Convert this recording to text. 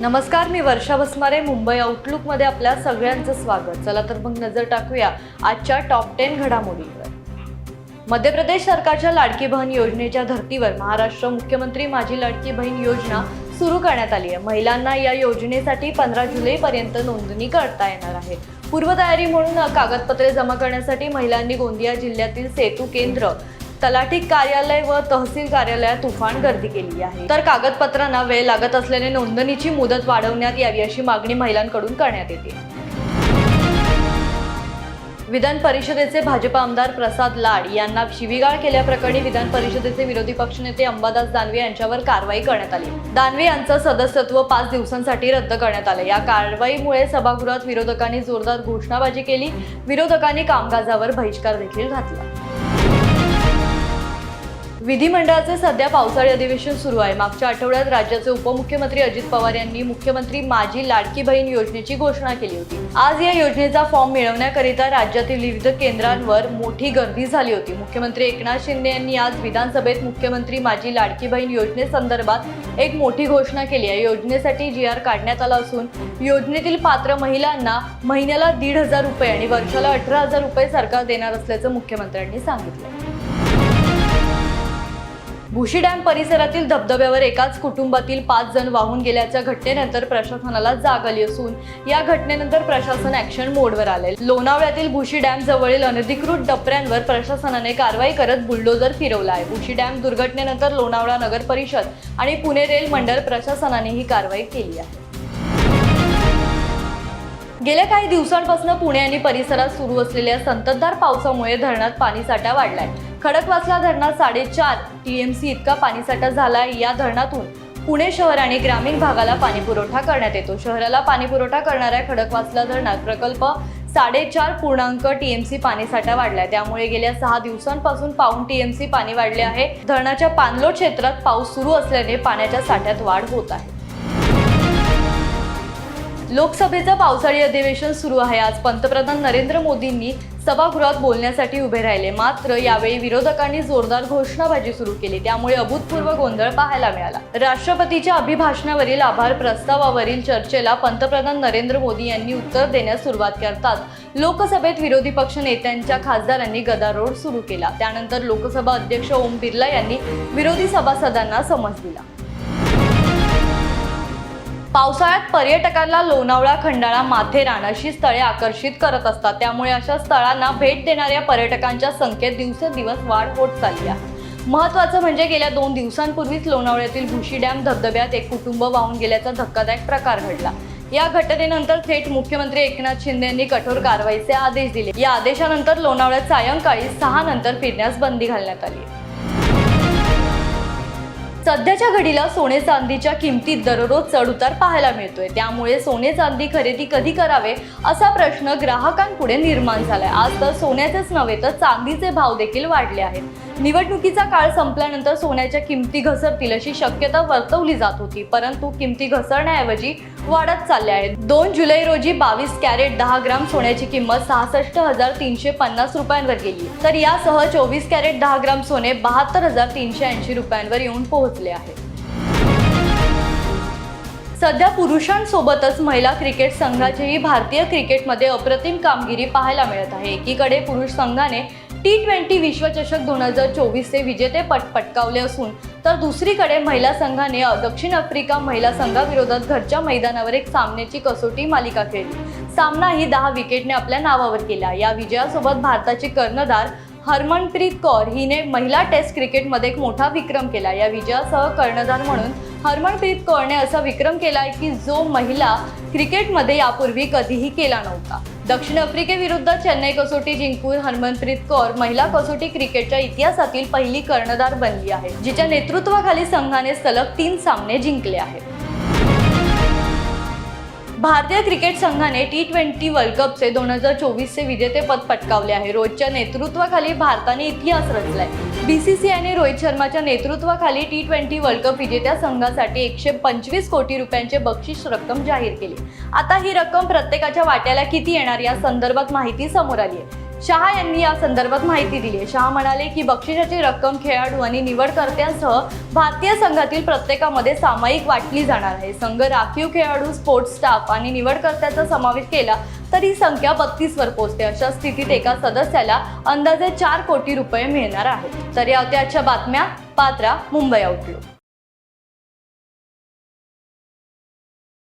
नमस्कार मी वर्षा बसमारे मुंबई आउटलुकमध्ये आपल्या सगळ्यांचं स्वागत. चला तर मग नजर टाकूया आजच्या टॉप टेन घडामोडींवर. मध्य प्रदेश सरकारच्या लाडकी बहीण योजनेच्या धर्तीवर महाराष्ट्र मुख्यमंत्री माझी लाडकी बहीण योजना सुरू करण्यात आली आहे. महिलांना या योजनेसाठी पंधरा जुलैपर्यंत नोंदणी करता येणार आहे. पूर्वतयारी म्हणून कागदपत्रे जमा करण्यासाठी महिलांनी गोंदिया जिल्ह्यातील सेतू केंद्र तलाठी कार्यालय व तहसील कार्यालयात तुफान गर्दी केली आहे. तर कागदपत्रांना वेळ लागत असल्याने नोंदणीची मुदत वाढवण्यात यावी अशी मागणी महिलांकडून करण्यात येते. विधान परिषदेचे भाजपा आमदार प्रसाद लाड यांना शिवीगाळ केल्याप्रकरणी विधान परिषदेचे विरोधी पक्षनेते अंबादास दानवे यांच्यावर कारवाई करण्यात आली. दानवे यांचं सदस्यत्व पाच दिवसांसाठी रद्द करण्यात आलं. या कारवाईमुळे सभागृहात विरोधकांनी जोरदार घोषणाबाजी केली. विरोधकांनी कामकाजावर बहिष्कार देखील घातला. विधिमंडळाचे सध्या पावसाळी अधिवेशन सुरू आहे. मागच्या आठवड्यात राज्याचे उपमुख्यमंत्री अजित पवार यांनी मुख्यमंत्री माझी लाडकी बहीण योजनेची घोषणा केली होती. आज या योजनेचा फॉर्म मिळवण्याकरिता राज्यातील विविध केंद्रांवर मोठी गर्दी झाली होती. मुख्यमंत्री एकनाथ शिंदे यांनी आज विधानसभेत मुख्यमंत्री माझी लाडकी बहीण योजनेसंदर्भात एक मोठी घोषणा केली आहे. योजनेसाठी जी आर काढण्यात आला असून योजनेतील पात्र महिलांना महिन्याला दीड हजार रुपये आणि वर्षाला अठरा हजार रुपये सरकार देणार असल्याचं मुख्यमंत्र्यांनी सांगितलं. भुशी डॅम परिसरातील धबधब्यावर एकाच कुटुंबातील पाच जण वाहून गेल्याच्या घटनेनंतर प्रशासनाला जाग आली असून या घटनेनंतर प्रशासन ऍक्शन मोडवर आले लोणावळ्यातील भुशी डॅम जवळील अनधिकृत डपऱ्यांवर प्रशासनाने कारवाई करत बुलडोजर फिरवला आहे भुशी डॅम दुर्घटनेनंतर लोणावळा नगर परिषद आणि पुणे रेल मंडळ प्रशासनाने ही कारवाई केली आहे. गेल्या काही दिवसांपासून पुणे आणि परिसरात सुरू असलेल्या संततधार पावसामुळे धरणात पाणीसाठा वाढलाय. खडकवासला धरणात साडेचार टीएमसी इतका पाणीसाठा झालाय. या धरणातून पुणे शहर आणि ग्रामीण भागाला पाणीपुरवठा करण्यात येतो. शहराला पाणीपुरवठा करणाऱ्या खडकवासला धरणात प्रकल्प साडेचार पूर्णांक टीएमसी पाणीसाठा वाढलाय. त्यामुळे गेल्या सहा दिवसांपासून पाऊन टीएमसी पाणी वाढले आहे. धरणाच्या पाणलोट क्षेत्रात पाऊस सुरू असल्याने पाण्याच्या साठ्यात वाढ होत आहे. लोकसभेचं पावसाळी अधिवेशन सुरू आहे. आज पंतप्रधान नरेंद्र मोदींनी सभागृहात बोलण्यासाठी उभे राहिले. मात्र यावेळी विरोधकांनी जोरदार घोषणाबाजी सुरू केली. त्यामुळे अभूतपूर्व गोंधळ पाहायला मिळाला. राष्ट्रपतीच्या अभिभाषणावरील आभार प्रस्तावावरील चर्चेला पंतप्रधान नरेंद्र मोदी यांनी उत्तर देण्यास सुरुवात करताच लोकसभेत विरोधी पक्ष नेत्यांच्या खासदारांनी गदारोळ सुरू केला. त्यानंतर लोकसभा अध्यक्ष ओम बिर्ला यांनी विरोधी सभासदांना समज दिला. पावसाळ्यात पर्यटकांना लोणावळा खंडाळा माथेरान अशी स्थळे आकर्षित करत असतात. त्यामुळे अशा स्थळांना भेट देणाऱ्या पर्यटकांच्या संख्येत दिवसेंदिवस वाढ होत चालली आहे. महत्वाचं म्हणजे गेल्या दोन दिवसांपूर्वीच लोणावळ्यातील भुशी डॅम धबधब्यात एक कुटुंब वाहून गेल्याचा धक्कादायक प्रकार घडला. या घटनेनंतर थेट मुख्यमंत्री एकनाथ शिंदे यांनी कठोर कारवाईचे आदेश दिले. या आदेशानंतर लोणावळ्यात सायंकाळी सहा नंतर फिरण्यास बंदी घालण्यात आली आहे. सध्याच्या घडीला सोने चांदीच्या किमतीत दररोज चढउतार पाहायला मिळतोय. त्यामुळे सोने चांदी खरेदी कधी करावे असा प्रश्न ग्राहकांपुढे निर्माण झालाय. आज तर सोन्याचेच नव्हे तर चांदीचे भाव देखील वाढले आहेत. निवडणुकीचा काळ संपल्यानंतर सोन्याच्या किमती घसरतील अशी शक्यता वर्तवली जात होती परंतु किमती घसरण्याऐवजी वाढत चालल्या आहेत. दोन जुलै रोजी बावीस कॅरेट दहा ग्राम सोन्याची किंमत सहासष्ट हजार तीनशे पन्नास रुपयांवर गेली. तर यासह चोवीस कॅरेट दहा ग्राम सोने बहात्तर हजार तीनशे ऐंशी रुपयांवर येऊन पोहोचले आहे सध्या पुरुषांसोबतच महिला क्रिकेट संघाचीही भारतीय क्रिकेटमध्ये अप्रतिम कामगिरी पाहायला मिळत आहे. एकीकडे पुरुष संघाने टी ट्वेंटी विश्वचषक दोन हजार चोवीसचे विजेते पट पटकावले असून तर दुसरीकडे महिला संघाने दक्षिण आफ्रिका महिला संघाविरोधात घरच्या मैदानावर एक सामन्याची कसोटी मालिका खेळली. सामना ही दहा विकेटने आपल्या नावावर केला. या विजयासोबत भारताची कर्णधार हरमनप्रीत कौर हिने महिला टेस्ट क्रिकेटमध्ये एक मोठा विक्रम केला. या विजयासह कर्णधार म्हणून हरमनप्रीत कौरने असा विक्रम केला आहे की जो महिला क्रिकेटमध्ये यापूर्वी कधीही केला नव्हता. दक्षिण आफ्रिकेविरुद्ध चेन्नई कसोटी जिंकून हरमनप्रीत कौर महिला कसोटी क्रिकेटच्या इतिहासातील पहिली कर्णधार बनली आहे जिच्या नेतृत्वाखाली संघाने सलग तीन सामने जिंकले आहेत. भारतीय क्रिकेट संघाने टी ट्वेंटी वर्ल्ड कपचे दोन हजार चोवीसचे विजेतेपद पटकावले आहे. रोहितच्या नेतृत्वाखाली भारताने इतिहास रचलाय. बीसीसीआयने रोहित शर्माच्या नेतृत्वाखाली टी ट्वेंटी वर्ल्ड कप विजेत्या संघासाठी एकशे पंचवीस कोटी रुपयांचे बक्षीस रक्कम जाहीर केली. आता ही रक्कम प्रत्येकाच्या वाट्याला किती येणार या संदर्भात माहिती समोर आली आहे. शहा यांनी या संदर्भात माहिती दिली आहे. शहा म्हणाले की बक्षिसाची रक्कम खेळाडू आणि निवडकर्त्यांसह भारतीय संघातील प्रत्येकामध्ये सामायिक वाटली जाणार आहे. संघ राखीव खेळाडू स्पोर्ट्स स्टाफ आणि निवडकर्त्याचा समावेश केला तर ही संख्या बत्तीस वर पोहोचते. अशा स्थितीत एका सदस्याला अंदाजे चार कोटी रुपये मिळणार आहेत. तर या होत्या आजच्या बातम्या. पात्रा मुंबई आउटलुक